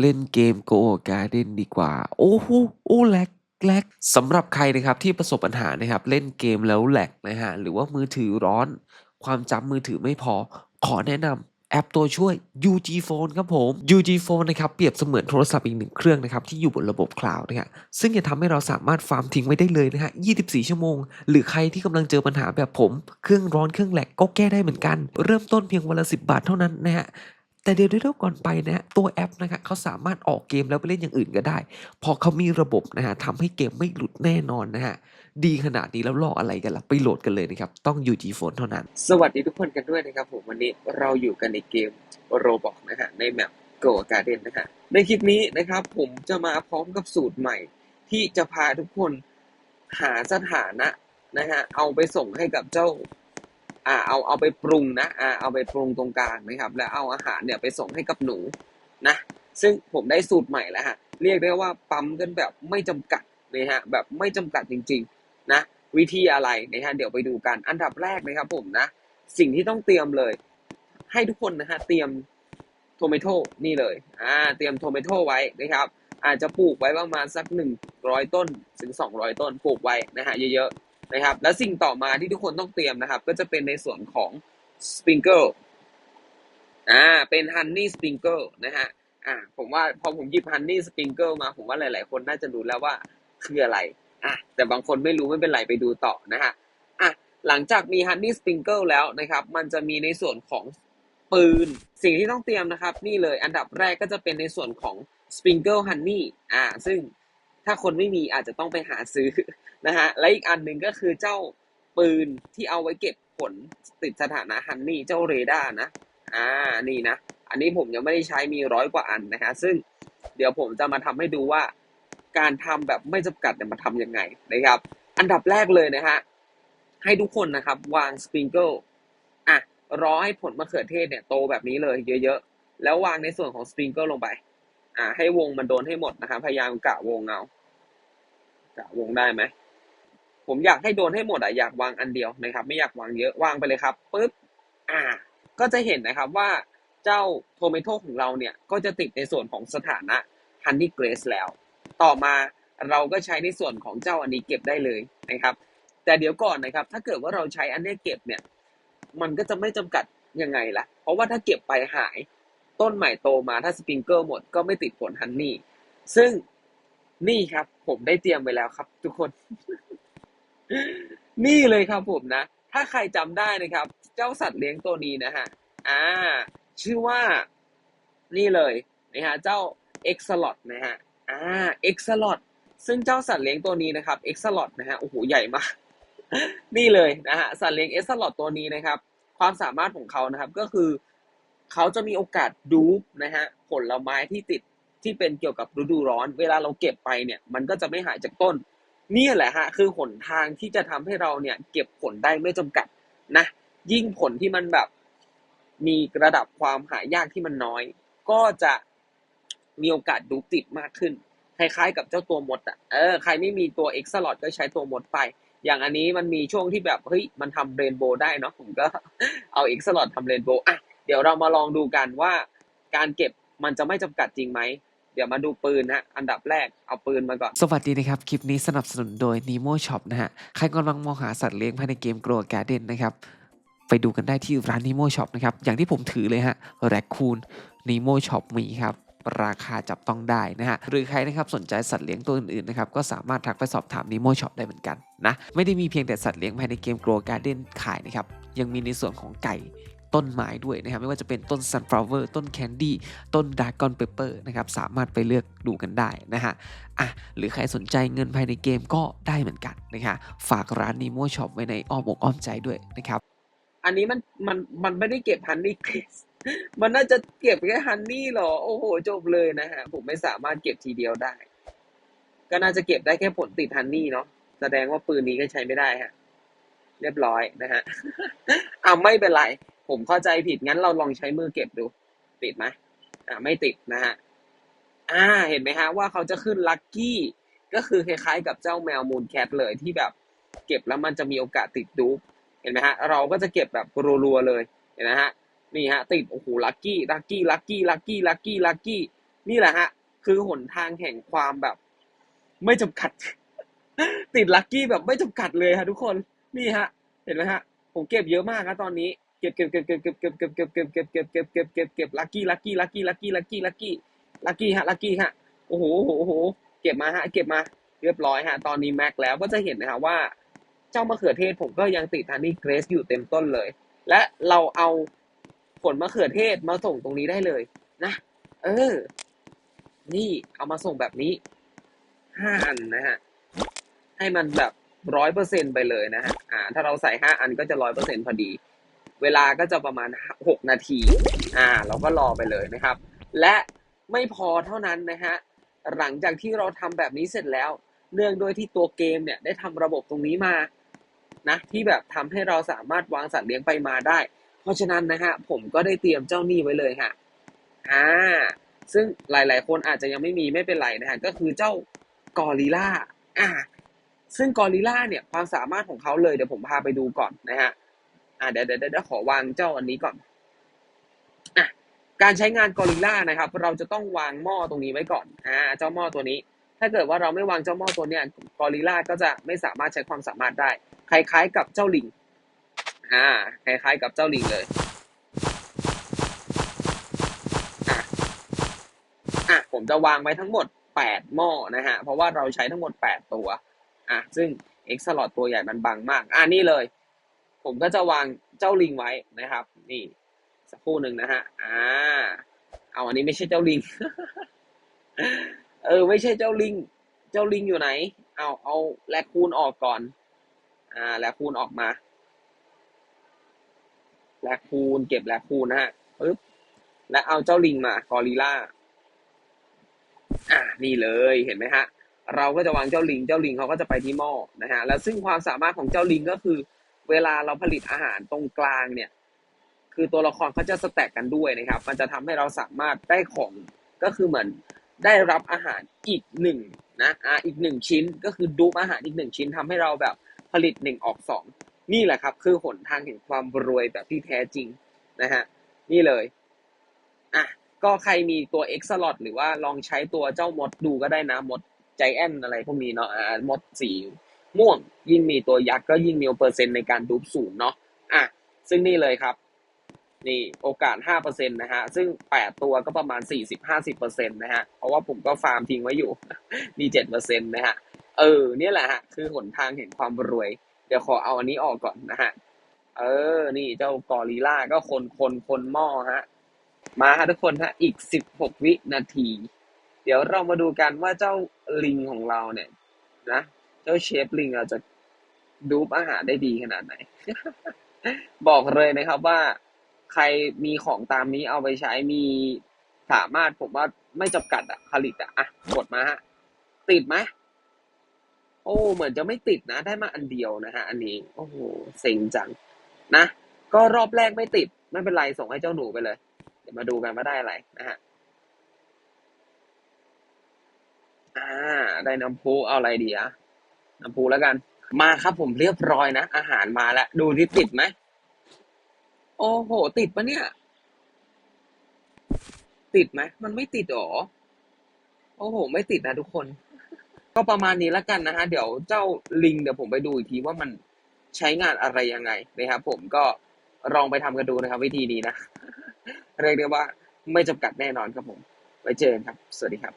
เล่นเกม Go Garden ดีกว่า โอ้โหโอ้แลกแลกสำหรับใครนะครับที่ประสบปัญหานะครับ เล่นเกมแล้วแลกนะฮะหรือว่ามือถือร้อน ความจำมือถือไม่พอ ขอแนะนำแอปตัวช่วย UG Phone ครับผม UG Phone นะครับเปรียบเสมือนโทรศัพท์อีกหนึ่งเครื่องนะครับที่อยู่บนระบบคลาวด์นะฮะซึ่งจะทำให้เราสามารถฟาร์มทิ้งไว้ได้เลยนะฮะ 24 ชั่วโมง หรือใครที่กำลังเจอปัญหาแบบผม เครื่องร้อนเครื่องแหลกก็แก้ได้เหมือนกัน เริ่มต้นเพียงวันละ 10 บาทเท่านั้นนะฮะ แต่เดี๋ยวดี๋ยก่อนไปนะตัวแอปนะครับเขาสามารถออกเกมแล้วไปเล่นอย่างอื่นก็ได้ พอเขามีระบบนะฮะทำให้เกมไม่หลุดแน่นอนนะฮะดีขนาดนี้แล้วรออะไรกันล่ะไปโหลดกันเลยนะครับ ต้อง UG Phone เท่านั้น สวัสดีทุกคนกันด้วยนะครับผมวันนี้เราอยู่กันในเกมโรบอกนะฮะในแมป Go Garden นะฮะในคลิปนี้นะครับผมจะมาพร้อมกับสูตรใหม่ ที่จะพาทุกคนหาสถานะนะฮะเอาไปส่งให้กับเจ้า อ่าเอาเอาไปปรุงนะอ่าเอาไปปรุงตรงกลางนะครับ แล้วเอาอาหารเนี่ยไปส่งให้กับหนูนะซึ่งผมได้สูตรใหม่แล้วฮะเรียกได้ว่าปั๊มกันแบบไม่จำกัดนะฮะแบบไม่จำกัดจริง ๆนะวิธีอะไรนะฮะเดี๋ยวไปดูกันอันดับแรกนะครับผมนะสิ่งที่ต้องเตรียมเลย ให้ทุกคนนะฮะเตรียมโทเมโตนี่เลยอ่าเตรียมโทเมโตไว้นะครับอาจจะปลูกไว้ประมาณสักหนึ่งร้อยต้นถึงสองร้อยต้นปลูกไว้นะฮะเยอะ นะครับ แล้วสิ่งต่อมาที่ทุกคนต้องเตรียมนะครับ ก็จะเป็นในส่วนของสปริงเกิลอ่าเป็นฮันนี่สปริงเกิลนะฮะอ่าผมว่าพอผมหยิบฮันนี่สปริงเกิลมาผมว่าหลาย ๆ คนน่าจะรู้แล้วว่าคืออะไรอะแต่บางคนไม่รู้ไม่เป็นไรไปดูต่อนะฮะอะหลังจากมี Honey Sprinkle แล้วนะครับ มันจะมีในส่วนของปืน สิ่งที่ต้องเตรียมนะครับ นี่เลยอันดับแรกก็จะเป็นในส่วนของ Sprinkle Honey อ่าซึ่งถ้าคนไม่มีอาจจะต้องไปหาซื้อ นะฮะ และอีกอันหนึ่งก็คือเจ้าปืนที่เอาไว้เก็บผลติดสถานะฮันนี่เจ้าเรดาร์นะ อ่า นี่นะ อันนี้ผมยังไม่ได้ใช้มีร้อยกว่าอันนะฮะ ซึ่งเดี๋ยวผมจะมาทำให้ดูว่า การทำแบบไม่จำกัดเนี่ยมาทำยังไงนะครับ อันดับแรกเลยนะฮะ ให้ทุกคนนะครับ วางสปริงเกิลอะรอให้ผลมะเขือเทศเนี่ยโตแบบนี้เลยเยอะๆ แล้ววางในส่วนของสปริงเกิลลงไป อะให้วงมันโดนให้หมดนะครับ พยายามกะวงเอากะวงได้ไหม ผมอยากให้โดนให้หมดอะอยากวางอันเดียวนะครับ ไม่อยากวางเยอะวางไปเลยครับปุ๊บอ่า ก็จะเห็นนะครับว่าเจ้าโทเมโตของเราเนี่ยก็จะติดในส่วนของสถานะฮันนี่เกรสแล้ว ต่อมาเราก็ใช้ในส่วนของเจ้าอันนี้เก็บได้เลยนะครับ แต่เดี๋ยวก่อนนะครับ ถ้าเกิดว่าเราใช้อันนี้เก็บเนี่ย มันก็จะไม่จำกัดยังไงล่ะ เพราะว่าถ้าเก็บไปหายต้นใหม่โตมาถ้าสปริงเกิลหมดก็ไม่ติดผลฮันนี่ ซึ่งนี่ครับผมได้เตรียมไว้แล้วครับทุกคน นี่เลยครับผมนะ ถ้าใครจำได้นะครับ เจ้าสัตว์เลี้ยงตัวนี้นะฮะอ่า ชื่อว่า นี่เลยนะฮะเจ้าเอ็กซ์ลอดนะฮะอ่าเอ็กซ์ลอดซึ่งเจ้าสัตว์เลี้ยงตัวนี้นะครับเอ็กซ์ลอดนะฮะโอ้โหใหญ่มากนี่เลยนะฮะสัตว์เลี้ยงเอ็กซ์ลอดตัวนี้นะครับ ความสามารถของเขานะครับก็คือเขาจะมีโอกาสดูปนะฮะผลไม้ที่ติดที่เป็นเกี่ยวกับฤดูร้อน เวลาเราเก็บไปเนี่ย มันก็จะไม่หายจากต้น นี่แหละฮะคือหนทางที่จะทำให้เราเนี่ยเก็บผลได้ไม่จำกัดนะ ยิ่งผลที่มันแบบมีระดับความหายากที่มันน้อย ก็จะมีโอกาสดูติดมากขึ้น คล้ายๆ กับเจ้าตัวมดอะเออใครไม่มีตัวเอ็กซ์ลอดก็ใช้ตัวมดไป อย่างอันนี้มันมีช่วงที่แบบเฮ้ยมันทำเรนโบว์ได้เนาะผมก็เอาเอ็กซ์ลอดทำเรนโบว์อะเดี๋ยวเรามาลองดูกันว่า การเก็บมันจะไม่จำกัดจริงไหม เดี๋ยวมาดูปืนฮะ อันดับแรกเอาปืนมาก่อน สวัสดีนะครับ คลิปนี้สนับสนุนโดย Nemo Shop นะฮะ ใครกำลังมองหาสัตว์เลี้ยงภายในเกม Grow Garden นะครับ ไปดูกันได้ที่ร้าน Nemo Shop นะครับ อย่างที่ผมถือเลยฮะ Raccoon Nemo Shop มีครับราคาจับต้องได้นะฮะ หรือใครนะครับสนใจสัตว์เลี้ยงตัวอื่นๆนะครับก็สามารถทักไปสอบถาม Nemo Shop ได้เหมือนกันนะ ไม่ได้มีเพียงแต่สัตว์เลี้ยงภายในเกม Grow Garden ขายนะครับ ยังมีในส่วนของไก่ ต้นไม้ด้วยนะครับไม่ว่าจะเป็นต้น sunflower ต้น candy ต้น dragon pepper นะครับสามารถไปเลือกดูกันได้นะฮะอะหรือใครสนใจเงินภายในเกมก็ได้เหมือนกันนะคะฝากร้าน Nemo Shop ไว้ในอ้อมอกอ้อมใจด้วยนะครับอันนี้มันมันมันไม่ได้เก็บฮันนี่เกรสมันน่าจะเก็บแค่ฮันนี่หรอ โอ้โห จบเลยนะฮะ ผมไม่สามารถเก็บทีเดียวได้ ก็น่าจะเก็บได้แค่ผลติดฮันนี่เนาะ แสดงว่าปืนนี้ก็ใช้ไม่ได้ฮะ เรียบร้อยนะฮะอ่าไม่เป็นไร ผมเข้าใจผิดงั้นเราลองใช้มือเก็บดู ติดไหมอ่าไม่ติดนะฮะอ่าเห็นไหมฮะว่าเขาจะขึ้นลัคกี้ก็คือคล้ายๆกับเจ้าแมวมูนแคทเลยที่แบบเก็บแล้วมันจะมีโอกาสติดดูเห็นไหมฮะเราก็จะเก็บแบบรัวๆเลยเห็นไหมฮะนี่ฮะติดโอ้โหลัคกี้ลัคกี้ลัคกี้ลัคกี้ลัคกี้ลัคกี้นี่แหละฮะคือหนทางแห่งความแบบ ไม่จำกัด ติดลัคกี้แบบไม่จำกัดเลยฮะทุกคนนี่ฮะ เห็นไหมฮะผมเก็บเยอะมากนะตอนนี้ ก็บเก็บเก็บเก็บเก็บเก็บเก็บเก็บเก็บเก็บเก็บเก็บเก็บเก็บเก็บลัคกี้ลัคกี้ลัคกี้ลัคกี้ลัคกี้ลัคกี้ลัคกี้ฮะลัคกี้ฮะโอ้โหโอ้โหโอ้โหเก็บมาฮะเก็บมาเรียบร้อยฮะตอนนี้แม็กแล้วก็จะเห็นนะฮะว่าเจ้ามะเขือเทศผมก็ยังติดฮันนี่เกรสอยู่เต็มต้นเลย และเราเอาผลมะเขือเทศมาส่งตรงนี้ได้เลยนะ เออ นี่เอามาส่งแบบนี้ห้าอันนะฮะให้มันแบบร้อยเปอร์เซ็นไปเลยนะฮะอ่าถ้าเราใส่ห้าอันก็จะร้อยเปอร์เซ็นพอดี เวลาก็จะประมาณหกนาที อ่า เราก็รอไปเลยนะครับ และไม่พอเท่านั้นนะฮะ หลังจากที่เราทำแบบนี้เสร็จแล้ว เนื่องด้วยที่ตัวเกมเนี่ยได้ทำระบบตรงนี้มา นะ ที่แบบทำให้เราสามารถวางสัตว์เลี้ยงไปมาได้ เพราะฉะนั้นนะฮะ ผมก็ได้เตรียมเจ้านี่ไว้เลยฮะ อ่า ซึ่งหลาย ๆ คนอาจจะยังไม่มีไม่เป็นไรนะฮะ ก็คือเจ้ากอริล่า อ่าซึ่งกอริล่าเนี่ยความสามารถของเขาเลยเดี๋ยวผมพาไปดูก่อนนะฮะ อ่าเดี๋ยวเดี๋ยวเดี๋ยวขอวางเจ้าอันนี้ก่อนอะการใช้งานกอริลล่านะครับ เราจะต้องวางหม้อตรงนี้ไว้ก่อนอ่าเจ้าหม้อตัวนี้ ถ้าเกิดว่าเราไม่วางเจ้าหม้อตัวเนี้ยกอริลล่าก็จะไม่สามารถใช้ความสามารถได้ คล้ายๆกับเจ้าลิงอ่าคล้ายๆกับเจ้าลิงเลยอะอะผมจะวางไว้ทั้งหมด8หม้อนะฮะเพราะว่าเราใช้ทั้งหมด 8 ตัวอะซึ่ง X สลอตตัวใหญ่มันบังมาก อ่านี่เลย ผมก็จะวางเจ้าลิงไว้นะครับ นี่สักครู่หนึ่งนะฮะอ่าเอาอันนี้ไม่ใช่เจ้าลิง เออ ไม่ใช่เจ้าลิง เจ้าลิงอยู่ไหน เอาเอาแลคคูนออกก่อน อ่าแลคคูนออกมาแลคคูนเก็บแลคคูนนะฮะปึ๊บและเอาเจ้าลิงมากอริลล่าอ่านี่เลยเห็นไหมฮะ เราก็จะวางเจ้าลิง เจ้าลิงเขาก็จะไปที่หม้อนะฮะ แล้วซึ่งความสามารถของเจ้าลิงก็คือ เวลาเราผลิตอาหารตรงกลางเนี่ย คือตัวละครเขาจะสแต็กกันด้วยนะครับ มันจะทำให้เราสามารถได้ของก็คือเหมือนได้รับอาหารอีกหนึ่งนะอ่าอีกหนึ่งชิ้นก็คือดูอาหารอีกหนึ่งชิ้นทำให้เราแบบผลิตหนึ่งออกสองนี่แหละครับ คือหนทางแห่งความรวยแบบที่แท้จริงนะฮะนี่เลยอะก็ใครมีตัว X slot หรือว่าลองใช้ตัวเจ้ามดดูก็ได้นะมดใจแอนอะไรพวกนี้เนาะมดสี ม่วง ยิ่งมีตัวยักษ์ก็ยิ่งมีเปอร์เซ็นต์ในการดูปสูงเนาะอะซึ่งนี่เลยครับ นี่โอกาส 5%นะฮะ ซึ่ง 8 ตัวก็ประมาณ 40-50%นะฮะ เพราะว่าผมก็ฟาร์มทิ้งไว้อยู่ มี 7%นะฮะ เออ เนี่ยแหละฮะ คือหนทางแห่งความรวย เดี๋ยวขอเอาอันนี้ออกก่อนนะฮะ เออ นี่เจ้ากอริลล่าก็คนคนคนหม้อฮะ มาฮะทุกคนฮะ อีก 16 วินาที เดี๋ยวเรามาดูกันว่าเจ้าลิงของเราเนี่ยนะ เจ้าเชฟลิงเราจะดูปอาหารได้ดีขนาดไหน บอกเลยนะครับว่าใครมีของตามนี้เอาไปใช้มีสามารถผมว่าไม่จำกัดอะผลิตอะอะกดมาฮะ ติดไหมโอ้ เหมือนจะไม่ติดนะ ได้มาอันเดียวนะฮะ อันนี้ โอ้โหเซ็งจัง นะ ก็รอบแรกไม่ติด ไม่เป็นไร ส่งให้เจ้าหนูไปเลย เดี๋ยวมาดูกันว่าได้อะไรนะฮะ อ่า ได้น้ำพุเอาอะไรดีอะ น้ำพุแล้วกัน มาครับผมเรียบร้อยนะ อาหารมาแล้ว ดูที่ติดไหม โอ้โห ติดปะเนี่ย ติดไหม มันไม่ติดหรอ โอ้โห ไม่ติดนะทุกคน ก็ประมาณนี้แล้วกันนะฮะ เดี๋ยวเจ้าลิงเดี๋ยวผมไปดูอีกทีว่ามันใช้งานอะไรยังไงนะครับผมก็ลองไปทำกันดูนะครับ วิธีนี้นะ เรียกได้ว่าไม่จำกัดแน่นอนครับผม ไว้เจอกันครับ สวัสดีครับ